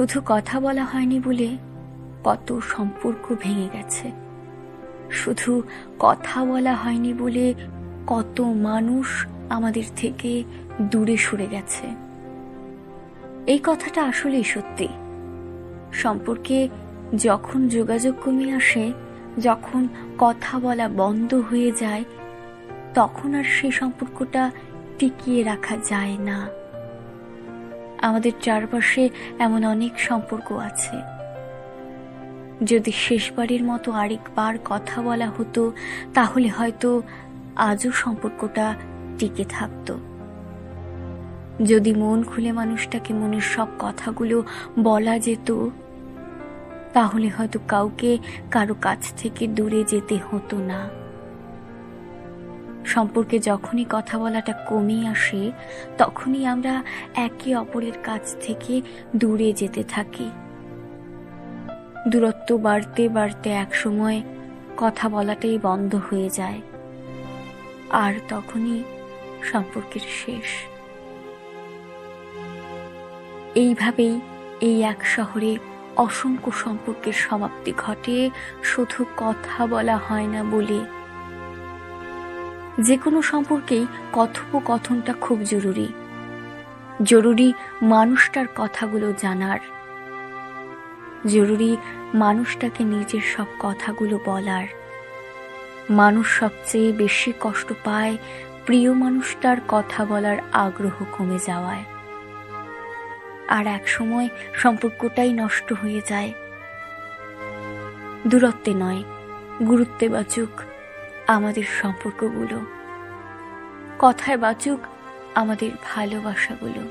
শুধু কথা বলা হয়নি বলে কত সম্পর্ক ভেঙে গেছে। শুধু কথা বলা হয়নি বলে কত মানুষ আমাদের থেকে দূরে সরে গেছে। এই কথাটা আসলেই সত্যি। সম্পর্কে যখন যোগাযোগ কমে আসে, যখন কথা বলা বন্ধ হয়ে যায়, তখন আর সেই সম্পর্কটা টিকিয়ে রাখা যায় না। আমাদের চারপাশে এমন অনেক সম্পর্ক আছে। যদি শেষবারের মতো আরেকবার কথা বলা হতো, তাহলে হয়তো আজও সম্পর্কটা টিকে থাকতো। যদি মন খুলে মানুষটাকে মনের সব কথাগুলো বলা যেত, তাহলে হয়তো কাউকে কারও কাছ থেকে দূরে যেতে হতো না। সম্পর্কে যখনই কথা বলাটা কমে আসে, তখনই আমরা একে অপরের কাছ থেকে দূরে যেতে থাকি। দূরত্ব বাড়তে বাড়তে একসময় কথা বলাটাই বন্ধ হয়ে যায়। আর তখনই সম্পর্কের শেষ। এইভাবেই এই এক শহরে অসংখ্য সম্পর্কের সমাপ্তি ঘটে, শুধু কথা বলা হয় না বলে যে কোনো সম্পর্কেই কথোপকথনটা খুব জরুরি। জরুরি মানুষটার কথাগুলো জানার। জরুরি মানুষটাকে নিজের সব কথাগুলো বলার। মানুষ সবচেয়ে বেশি কষ্ট পায় প্রিয় মানুষটার কথা বলার আগ্রহ কমে যাওয়ায়। আর এক সময় সম্পর্কটাই নষ্ট হয়ে যায়। দূরত্বে নয়, গুরুত্বে বাচুক। আমাদের সম্পর্কগুলো কথায় বাচুক আমাদের ভালোবাসাগুলো।